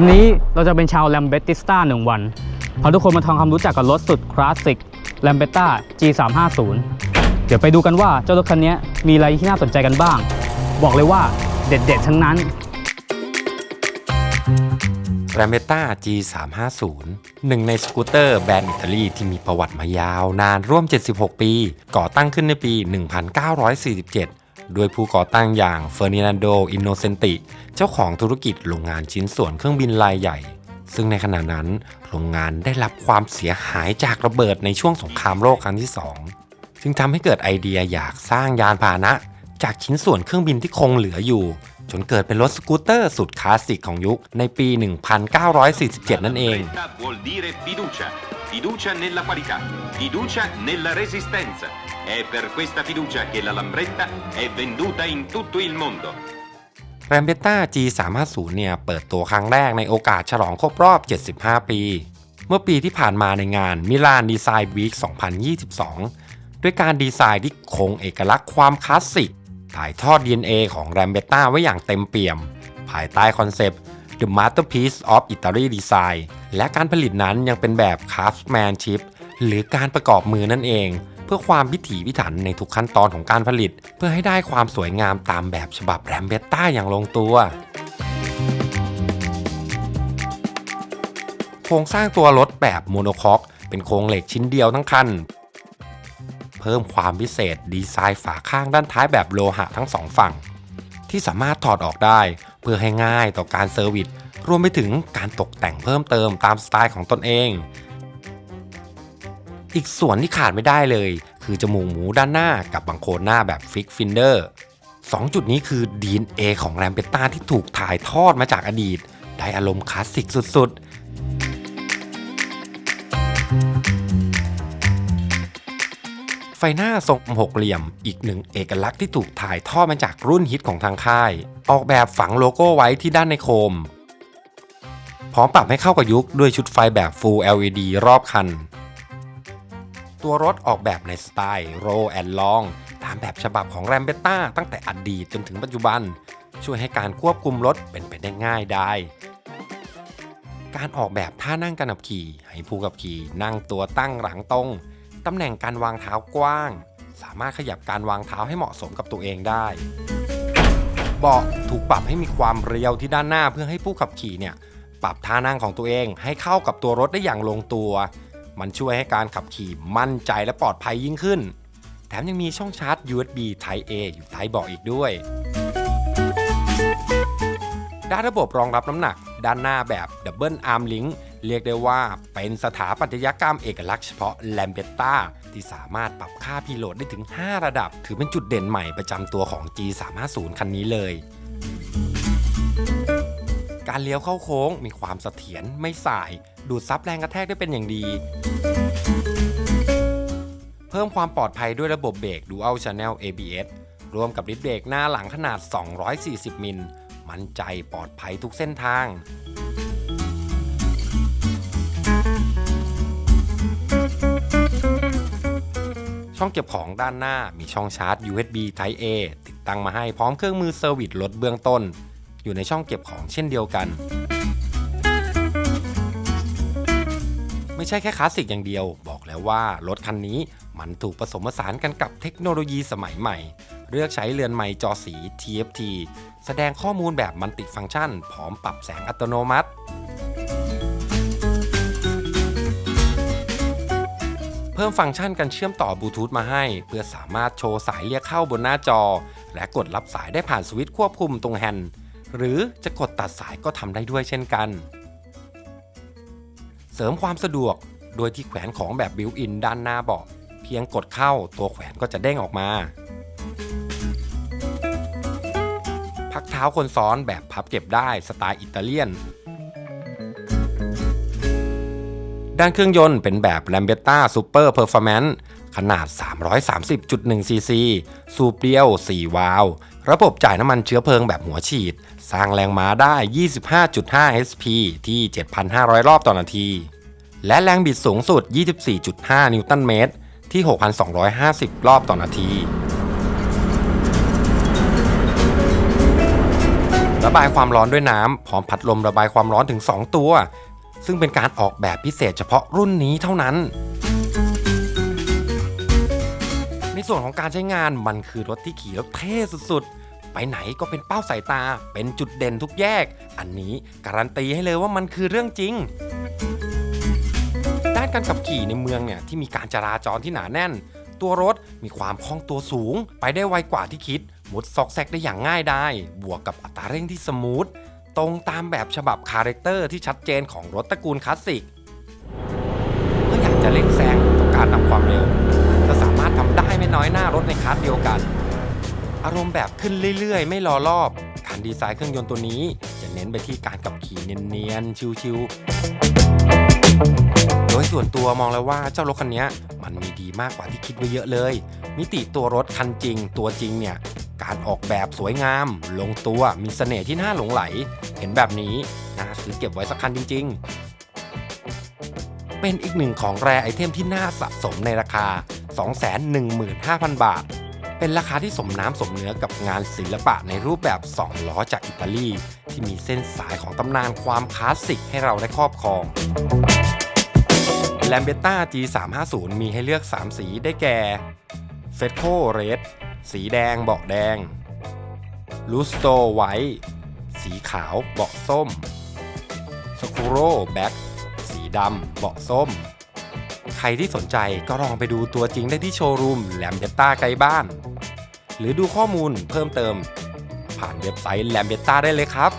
วันนี้เราจะเป็นชาวแลมเบติสตาหนึ่งวันพาทุกคนมาทำความรู้จักกับรถสุดคลาสสิกแลมเบต้า G350 เดี๋ยวไปดูกันว่าเจ้ารถคันนี้มีอะไรที่น่าสนใจกันบ้าง บอกเลยว่าเด็ดๆทั้งนั้น r a m b e t t a G350 หนึ่งในสกูตเตอร์แบรนด์อิตาลีที่มีประวัติมายาวนานร่วม 76 ปี ก่อตั้งขึ้นในปี 1947 โดยผู้ก่อตั้งอย่างเฟอร์นินานโด อินโนเซนติ เจ้าของธุรกิจโรงงานชิ้นส่วนเครื่องบินรายใหญ่ ซึ่งในขณะนั้นโรงงานได้รับความเสียหายจากระเบิดในช่วงสงครามโลกครั้งที่ 2 จึงทำให้เกิดไอเดียอยากสร้างยานพาหนะ จากชิ้นส่วนเครื่องบินที่คงเหลืออยู่ จนเกิดเป็นรถสกูตเตอร์สุดคลาสสิกของยุคในปี 1947 นั่นเอง fiducia, nella qualità, fiducia nella resistenza. È per questa fiducia che la Lambretta è venduta in tutto il mondo. r a m b e t t a G350 เนี่ยเปิดตัวครั้งแรกในโอกาสฉลองครบรอบ 75 ปี เมื่อปีที่ผ่านมาในงานมิลานดีไซน์วีค2022 ด้วยการดีไซน์ที่คงเอกลักษณ์ความคลาสสิก ถ่ายทอด DNA ของ r a m b e t t a ไว้อย่างเต็มเปี่ยม ภายใต้คอนเซปต์ The Masterpiece of Italy Design และการผลิตนั้นยังเป็นแบบ craftsmanship หรือการประกอบมือนั่นเอง เพื่อความพิถีพิถันในทุกขั้นตอนของการผลิต เพื่อให้ได้ความสวยงามตามแบบฉบับแรมเบตต้าอย่างลงตัวโครงสร้างตัวรถแบบโมโนคอกเป็นโครงเหล็กชิ้นเดียวทั้งคัน เพิ่มความพิเศษดีไซน์ฝาข้างด้านท้ายแบบโลหะทั้งสองฝั่ง ที่สามารถถอดออกได้ พื่อให้ง่ายต่อการเซอร์วิสรวมไปถึงการตกแต่งเพิ่มเติมตามสไตล์ของตนเอง อีกส่วนที่ขาดไม่ได้เลย คือจมูกหมูด้านหน้ากับบังโคนหน้าแบบฟิกฟินเดอร์สองจุดนี้คือ DNA ของแรมเปตต้าที่ถูกถ่ายทอดมาจากอดีต ได้อารมณ์คลาสสิกสุดๆ ไฟหน้าทรงหกเหลี่ยม อีกหนึ่งเอกลักษณ์ที่ถูกถ่ายทอดมาจากรุ่นฮิตของทางค่าย ออกแบบฝังโลโก้ไว้ที่ด้านในโคม พร้อมปรับให้เข้ากับยุคด้วยชุดไฟแบบ Full LED รอบคัน ตัวรถออกแบบในสไตล์ Roll and Long ตามแบบฉบับของ r a m b e t t a ตั้งแต่อดีตจนถึงปัจจุบัน ช่วยให้การควบคุมรถเป็นไปได้ง่ายได้การออกแบบท่านั่งการขับขี่ ให้ผู้ขับขี่นั่งตัวตั้งหลังตรง ตำแหน่งการวางเท้ากว้าง สามารถขยับการวางเท้าให้เหมาะสมกับตัวเองได้ เบาะถูกปรับให้มีความเรียวที่ด้านหน้าเพื่อให้ผู้ขับขี่เนี่ยปรับท่านั่งของตัวเองให้เข้ากับตัวรถได้อย่างลงตัว มันช่วยให้การขับขี่มั่นใจและปลอดภัยยิ่งขึ้น แถมยังมีช่องชาร์จ USB Type A อยู่ท้ายเบาะอีกด้วย ด้านระบบรองรับน้ำหนัก ด้านหน้าแบบ Double Arm Link เรียกได้ว่าเป็นสถาปัตยกรรมเอกลักษณ์เฉพาะ l a m b e t t a ที่สามารถปรับค่าพีโหลดได้ถึง 5 ระดับ ถือเป็นจุดเด่นใหม่ประจำตัวของ G350 คันนี้เลยการเลี้ยวเข้าโค้งมีความเสถียรไม่สาย ดูดซับแรงกระแทกได้เป็นอย่างดี เพิ่มความปลอดภัยด้วยระบบเบรก Dual Channel ABS รวมกับดิสเบรกหน้าหลังขนาด 240 มิล มั่นใจปลอดภัยทุกเส้นทาง ช่องเก็บของด้านหน้ามีช่องชาร์จ USB Type A ติดตั้งมาให้พร้อมเครื่องมือเซอร์วิสรถเบื้องต้น อยู่ในช่องเก็บของเช่นเดียวกัน ไม่ใช่แค่คลาสสิกอย่างเดียว บอกแล้วว่ารถคันนี้มันถูกผสมผสานกันกับเทคโนโลยีสมัยใหม่ เลือกใช้เรือนไม้จอสี TFT แสดงข้อมูลแบบมัลติฟังก์ชัน พร้อมปรับแสงอัตโนมัติ พิ่มฟังก์ชันการเชื่อมต่อบลูทูธมาให้ เพื่อสามารถโชว์สายเรียกเข้าบนหน้าจอ และกดรับสายได้ผ่านสวิตช์ควบคุมตรงแฮนด์หรือจะกดตัดสายก็ทำได้ด้วยเช่นกัน เสริมความสะดวกโดยที่แขวนของแบบบิวอินด้านหน้าเบาะเพียงกดเข้าตัวแขวนก็จะเด้งออกมา พักเท้าคนซ้อนแบบพับเก็บได้สไตล์อิตาเลียน ด้านเครื่องยนต์เป็นแบบ Lambretta Super Performance ขนาด 330.1 ซีซี สูบเปรี้ยว 4 วาล์ว ระบบจ่ายน้ำมันเชื้อเพลิงแบบหัวฉีด สร้างแรงม้าได้ 25.5 HP ที่ 7,500 รอบต่อนาที และแรงบิดสูงสุด 24.5 นิวตันเมตร ที่ 6,250 รอบต่อนาทีรระบายความร้อนด้วยน้ำพร้อมพัดลมระบายความร้อนถึง 2 ตัว ซึ่งเป็นการออกแบบพิเศษเฉพาะรุ่นนี้เท่านั้น ในส่วนของการใช้งานมันคือรถที่ขี่แล้วเท่สุดๆ ไปไหนก็เป็นเป้าสายตา เป็นจุดเด่นทุกแยก อันนี้การันตีให้เลยว่ามันคือเรื่องจริง ด้านการขับขี่ในเมืองเนี่ยที่มีการจราจรที่หนาแน่น ตัวรถมีความคล่องตัวสูง ไปได้ไวกว่าที่คิดมุดซอกแซกได้อย่างง่ายได้ บวกกับอัตราเร่งที่สมูท ตรงตามแบบฉบับคาแรคเตอร์ที่ชัดเจนของรถตระกูลคลาสสิกเมื่ออยากจะเร่งแซงต้อการทำความเร็ว จะสามารถทำได้ไม่น้อยหน้ารถในคลาสเดียวกัน อารมณ์แบบขึ้นเรื่อยๆ ไม่รอรอบ การดีไซน์เครื่องยนต์ตัวนี้ จะเน้นไปที่การขับขี่เนียนๆ ชิวๆโดยส่วนตัวมองแล้วว่าเจ้ารถคันนี้มันมีดีมากกว่าที่คิดไว้เยอะเลย มิติตัวรถคันจริง ตัวจริงเนี่ย การออกแบบสวยงาม ลงตัวมีเสน่ห์ที่น่าหลงไหล เห็นแบบนี้น่าซื้อเก็บไว้สักคันจริง ๆ เป็นอีกหนึ่งของแรไอเทมที่น่าสะสมในราคา 215,000 บาท เป็นราคาที่สมน้ำสมเนื้อกับงานศิลปะในรูปแบบ 2 ล้อจากอิตาลี ที่มีเส้นสายของตำนานความคลาสสิกให้เราได้ครอบครอง l a m b e t t a G350 มีให้เลือก 3 สีได้แก่ f e t c o Red สีแดงเบาะแดงลูสโตไวท์สีขาวเบาะส้มสคูโรแบ็กสีดำเบาะส้ม ใครที่สนใจก็ลองไปดูตัวจริงได้ที่โชว์รูมแลมเบตต้าใกล้บ้าน หรือดูข้อมูลเพิ่มเติม ผ่านเว็บไซต์แลมเบตต้าได้เลยครับ